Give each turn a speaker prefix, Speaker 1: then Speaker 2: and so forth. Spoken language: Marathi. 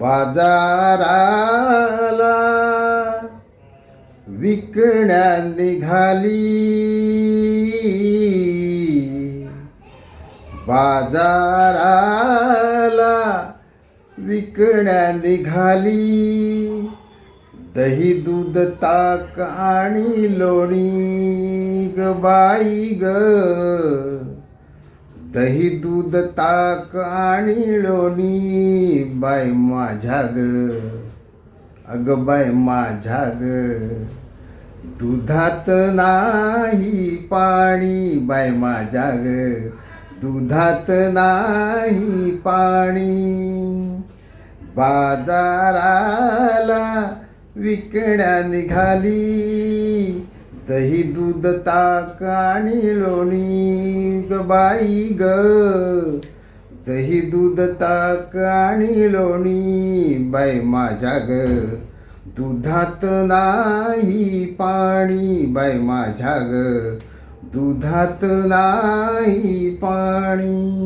Speaker 1: बाजाराला विकण्या निघाली. बाजाराला विकण्या निघाली. दही दूध ताक आणि लोणी ग बाई ग. दही दूध ताक आणि लोणी बाय माझ्या ग. अग बाय माझ्या ग. दुधात नाही पाणी बाय माझ्या ग. दुधात नाही पाणी. बाजाराला विकण्या निघाली दही दूध ताक आणि लोणी ग बाई ग. दही दूध ताक आणि लोणी. बाई माझ्या ग. दुधात नाही पाणी. बाई माझ्या ग. दुधात नाही पाणी.